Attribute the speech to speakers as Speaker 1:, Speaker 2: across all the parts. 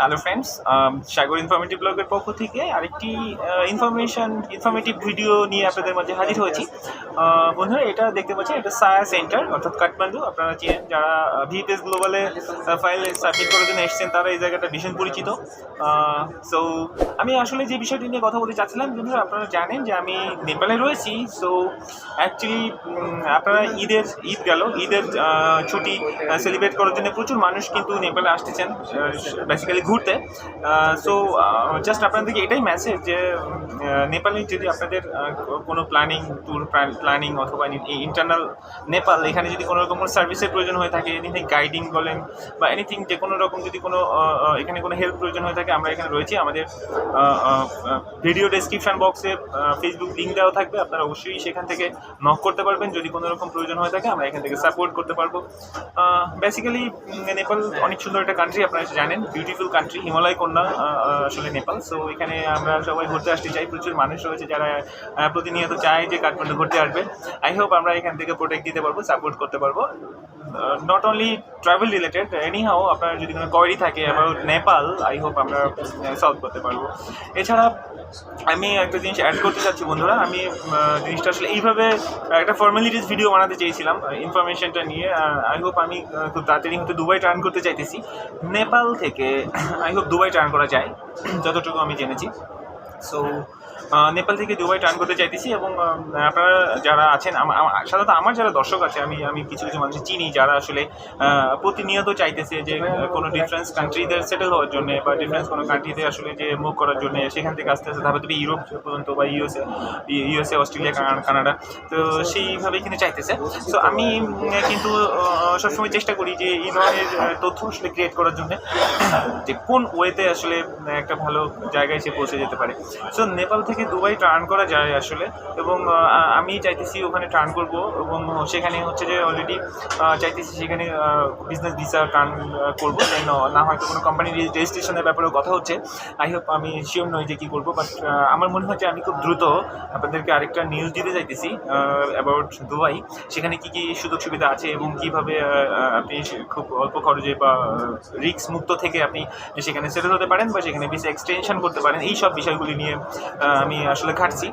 Speaker 1: Hello friends সাগর informative ব্লগের পক্ষ থেকে আরেকটি ইনফরমেশন ইনফরমেটিভ ভিডিও নিয়ে আপনাদের মাঝে হাজির হয়েছি। বন্ধুরা, এটা দেখতে পাচ্ছেন, এটা সায়া সেন্টার অর্থাৎ কাঠমান্ডু আপনারা চেনেন যারা ভিপিএস গ্লোবালে ফাইল সাবমিট করার জন্য এসেছেন, তারা এই জায়গাটা ভীষণ পরিচিত। সো আমি আসলে যে বিষয়টি নিয়ে কথা বলতে চাচ্ছিলাম, বন্ধুরা, আপনারা জানেন যে আমি নেপালে রয়েছি। সো অ্যাকচুয়ালি আপনারা ঈদের, ঈদ গেল। ঈদের ছুটি সেলিব্রেট করার জন্য প্রচুর মানুষ কিন্তু নেপালে আসতেছেন। বেসিক্যালি ঘুরতে। সো জাস্ট আপনাদেরকে এটাই মেসেজ যে নেপালে যদি আপনাদের কোনো প্ল্যানিং ট্যুর প্ল্যানিং অথবা ইন্টারনাল নেপাল, এখানে যদি কোনো রকম কোনো সার্ভিসের প্রয়োজন হয়ে থাকে এনিথিং গাইডিং বলেন বা এনিথিং যে কোনো রকম যদি কোনো এখানে কোনো হেল্প প্রয়োজন হয়ে থাকে, আমরা এখানে রয়েছি। আমাদের ভিডিও ডেসক্রিপশন বক্সে ফেসবুক লিঙ্ক দেওয়া থাকবে। আপনারা অবশ্যই সেখান থেকে নক করতে পারবেন। যদি কোনো রকম প্রয়োজন হয়ে থাকে, আমরা এখান থেকে সাপোর্ট করতে পারব। বেসিক্যালি নেপাল অনেক সুন্দর একটা কান্ট্রি আপনারা জানেন। বিউটিফুল কান্ট্রি হিমালয় কন্যা আসলে নেপাল। সো এখানে আমরা সবাই ঘুরতে আসতে চাই, প্রচুর মানুষ রয়েছে যারা প্রতিনিয়ত চায় যে কাঠমান্ডু ঘুরতে আসবে। আই হোপ আমরা এখান থেকে প্রোটেক্ট দিতে পারব সাপোর্ট করতে পারব। Not only travel related anyhow আপনার যদি কোনো কোয়ারি থাকে অ্যাবাউট নেপাল আই হোপ আমরা সলভ করতে পারব। এছাড়া, আমি একটা জিনিস অ্যাড করতে চাচ্ছি বন্ধুরা, আমি জিনিসটা আসলে এইভাবে, একটা ফর্মালিটিস ভিডিও বানাতে চেয়েছিলাম ইনফরমেশনটা নিয়ে আই হোপ আমি খুব তাড়াতাড়ি হয়তো দুবাই টার্ন করতে চাইতেছি। নেপাল থেকে আই হোপ দুবাই টার্ন করা যায়, যতটুকু আমি জেনেছি। সো নেপাল থেকে দুবাই টার্ন করতে চাইতেছি এবং আপনারা যারা আছেন সাধারণত আমার যারা দর্শক আছে, আমি আমি কিছু কিছু মানুষ চিনি যারা আসলে প্রতিনিয়ত চাইতেছে যে কোনো ডিফারেন্স কান্ট্রিতে সেটেল হওয়ার জন্য বা ডিফারেন্স কোনো কান্ট্রিতে আসলে যে মুভ করার জন্য সেখান থেকে আস্তে আস্তে ধাপে ইউরোপ পর্যন্ত বা ইউএসএ ইউএসএ অস্ট্রেলিয়া কানা- কানাডা তো সেইভাবে কিন্তু চাইতেছে। তো আমি কিন্তু সবসময় চেষ্টা করি যে এই ধরনের তথ্য আসলে ক্রিয়েট করার জন্য, যে কোন ওয়েতে আসলে একটা ভালো জায়গায় সে পৌঁছে যেতে পারে। সো নেপাল থেকে দুবাই টার্ন করা যায় আসলে? এবং আমি চাইতেছি ওখানে টার্ন করব এবং সেখানে হচ্ছে যে অলরেডি চাইতেছি সেখানে বিজনেস ভিসা টার্ন করব। দেন না হয়তো কোনো কোম্পানির রেজিস্ট্রেশনের ব্যাপারেও কথা হচ্ছে। আই হোপ আমি শিওর নই যে কী করব বাট আমার মনে হয় যে আমি খুব দ্রুত আপনাদেরকে আরেকটা নিউজ দিতে চাইতেছি অ্যাবাউট দুবাই। সেখানে কী কী সুযোগ সুবিধা আছে এবং কীভাবে আপনি খুব অল্প খরচে বা রিস্ক মুক্ত থেকে আপনি সেখানে সেটেল হতে পারেন বা সেখানে ভিসা এক্সটেনশন করতে পারেন, এই সব বিষয়গুলি নিয়ে আমি আসলে ঘাটছি।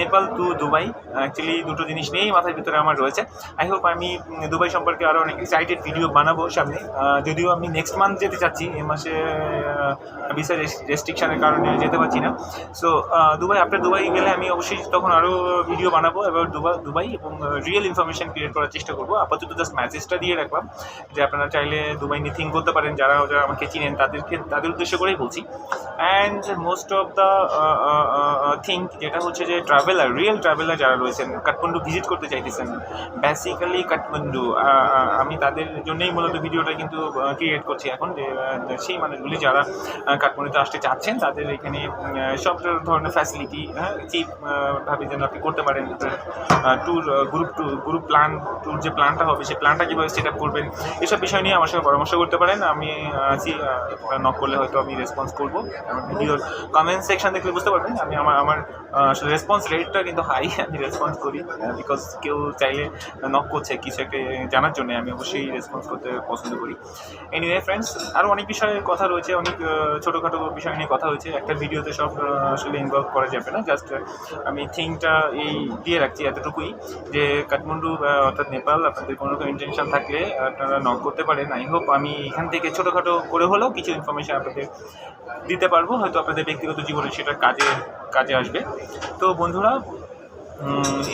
Speaker 1: নেপাল টু দুবাই অ্যাকচুয়ালি দুটো জিনিস নিয়েই মাথার ভিতরে আমার রয়েছে। আই হোপ আমি দুবাই সম্পর্কে আরও অনেক এক্সাইটেড ভিডিও বানাবো সামনে। যদিও আমি নেক্সট মান্থ যেতে চাচ্ছি, এ মাসে ভিসা রেস্ট্রিকশানের কারণে যেতে পারছি না। সো দুবাই আপনার দুবাই গেলে আমি অবশ্যই তখন আরও ভিডিও বানাবো এবার দুবাই দুবাই এবং রিয়েল ইনফরমেশন ক্রিয়েট করার চেষ্টা করব। আপাতত জাস্ট মেসেজটা দিয়ে রাখলাম যে আপনারা চাইলে দুবাই নিয়ে থিঙ্ক করতে পারেন। যারা যারা আমাকে চিনেন তাদেরকে তাদের উদ্দেশ্য করেই বলছি। And most of the think যেটা হচ্ছে যে ট্রাভেলার রিয়েল ট্রাভেলার যারা রয়েছেন, কাঠমান্ডু ভিজিট করতে চাইতেছেন বেসিক্যালি কাঠমান্ডু আমি তাদের জন্যই মূলত ভিডিওটা কিন্তু ক্রিয়েট করছি এখন, যে সেই মানুষগুলি যারা কাঠমান্ডুতে আসতে চাচ্ছেন, তাদের এখানে সব ধরনের ফ্যাসিলিটি হ্যাঁ চিপ ভাবে যেন আপনি করতে পারেন tour group tour group plan tour যে প্ল্যানটা হবে সেই প্ল্যানটা কীভাবে সেট আপ করবেন, এসব বিষয় নিয়ে আমার সঙ্গে পরামর্শ করতে পারেন, আমি আছি নক করলে হয়তো আমি রেসপন্স করব ভিডিওর কমেন্ট সেকশন দেখলে বুঝতে পারবেন, আমি আমার আমার আসলে রেসপন্স রেটটা কিন্তু হাই আমি রেসপন্স করি বিকজ কেউ চাইলে নক করছে, কিছু একটা জানার জন্য আমি অবশ্যই রেসপন্স করতে পছন্দ করি। এনিওয়ে ফ্রেন্ডস আরও অনেক বিষয়ের কথা রয়েছে, অনেক ছোটোখাটো বিষয় নিয়ে কথা হয়েছে, একটা ভিডিওতে সব আসলে ইনভলভ করা যাবে না জাস্ট আমি থিঙ্কটা এই দিয়ে রাখছি এতটুকুই, যে কাঠমান্ডু অর্থাৎ নেপাল, আপনাদের কোনো রকম ইন্টেনশন থাকলে আপনারা নক করতে পারেন। আই হোপ আমি এখান থেকে ছোটোখাটো করে হলেও কিছু ইনফরমেশন আপনাদের দিতে পারব, হয়তো আপনাদের ব্যক্তিগত জীবনে সেটা কাজে কাজে আসবে। তো বন্ধুরা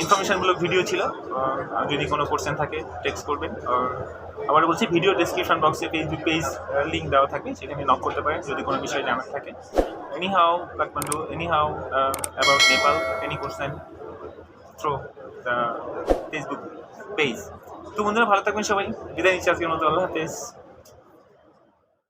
Speaker 1: ইনফরমেশনগুলো ভিডিও ছিল। আহ, যদি কোনো কোশ্চেন থাকে টেক্সট করবেন। আর আবার বলছি ভিডিও ডেসক্রিপশন বক্সে ফেসবুক পেজ লিঙ্ক দেওয়া থাকে। সেখানে নক করতে পারেন যদি কোনো বিষয় জানার থাকে। Anyhow Kathmandu anyhow about Nepal any question throw Facebook page তো বন্ধুরা ভালো থাকবেন সবাই। বিদায় নিচ্ছি আজকের মতো। আল্লাহ হাফেজ।